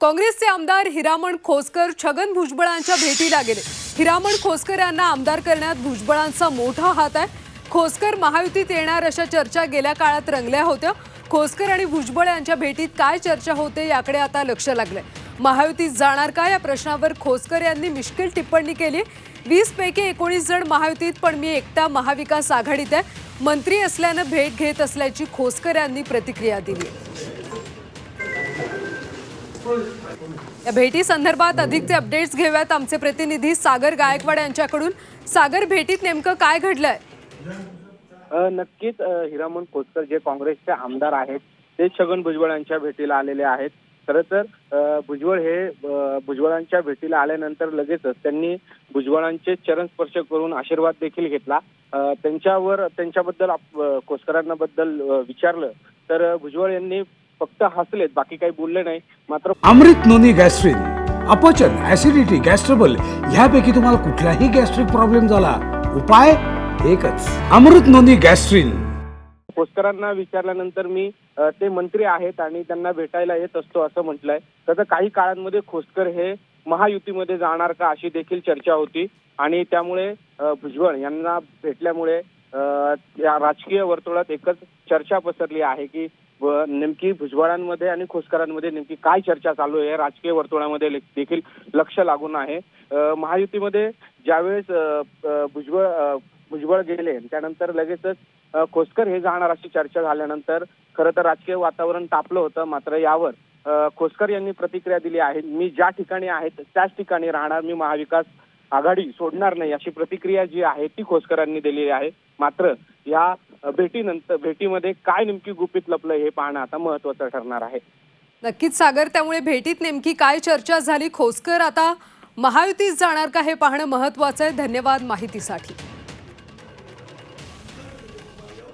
काँग्रेसचे आमदार हिरामण खोसकर छगन भुजबळांच्या भेटीला गेले. हिरामण खोसकर यांना आमदार करण्यात भुजबळांचा मोठा हात आहे. खोसकर महायुतीत येणार अशा चर्चा गेल्या काळात रंगल्या होत्या. खोसकर आणि भुजबळ यांच्या भेटीत काय चर्चा होते याकडे आता लक्ष लागलंय. महायुतीत जाणार का या प्रश्नावर खोसकर यांनी मिश्किल टिप्पणी केली. वीस पैकी एकोणीस जण महायुतीत पण मी एकटा महाविकास आघाडीत आहे. मंत्री असल्यानं भेट घेत असल्याची खोसकर यांनी प्रतिक्रिया दिली. या भेटी संदर्भात अधिकचे अपडेट्स घेऊयात आमचे प्रतिनिधी सागर गायकवाड यांच्याकडून. सागर भेटीत नेमकं काय घडलंय? नक्कीच हिरामन हिरामण खोतकर जे काँग्रेसचे आमदार आहेत ते छगन भुजबळ यांच्या भेटीला आलेले आहेत. खरं तर भुजबळ हे भुजबळांच्या भेटीला आल्यानंतर लगेचच त्यांनी भुजबळांचे चरण स्पर्श करून आशीर्वाद देखील घेतला. त्यांच्यावर त्यांच्याबद्दल आप- बद्दल विचारलं तर भुजबळ यांनी फक्त हसलेत बाकी काही बोलले नाही. मात्र अमृत नोनी गॅस्ट्रिन अपचन ऍसिडिटी गॅस्ट्रबल ह्यापैकी तुम्हाला कुठलाही गॅस्ट्रिक प्रॉब्लेम झाला उपाय एकच. अमृत नोनी गॅस्ट्रिन. खोतकरांना विचारल्यानंतर मी ते मंत्री आहेत आणि त्यांना भेटायला येत असतो असं म्हटलंय. तसं काही काळांमध्ये खोतकर हे महायुतीमध्ये जाणार का अशी देखील चर्चा होती. आणि त्यामुळे भुजबळ यांना भेटल्यामुळे या राजकीय वर्तुळात एकच चर्चा पसरली आहे की नेमकी भुजबळांमध्ये आणि खोसकरांमध्ये नेमकी काय चर्चा चालू आहे? राजकीय वर्तुळामध्ये देखील लक्ष लागून आहे. महायुतीमध्ये ज्यावेळेस भुजबळ भुजबळ गेले त्यानंतर लगेचच खोसकर हे जाणार अशी चर्चा झाल्यानंतर खरं तर राजकीय वातावरण तापलं होतं मात्र यावर खोसकर यांनी प्रतिक्रिया दिली आहे मी ज्या ठिकाणी आहेत त्याच ठिकाणी राहणार मी महाविकास आघाडी सोडणार नाही अशी प्रतिक्रिया जी आहे ती खोसकरांनी दिलेली आहे. मात्र या भेटीनंतर भेटीमध्ये काय नेमकी गुपित लपलं हे पाहणं आता महत्वाचं ठरणार आहे. नक्कीच सागर त्यामुळे भेटीत नेमकी काय चर्चा झाली? खोसकर आता महायुतीत जाणार का हे पाहणं महत्वाचं आहे. धन्यवाद माहितीसाठी.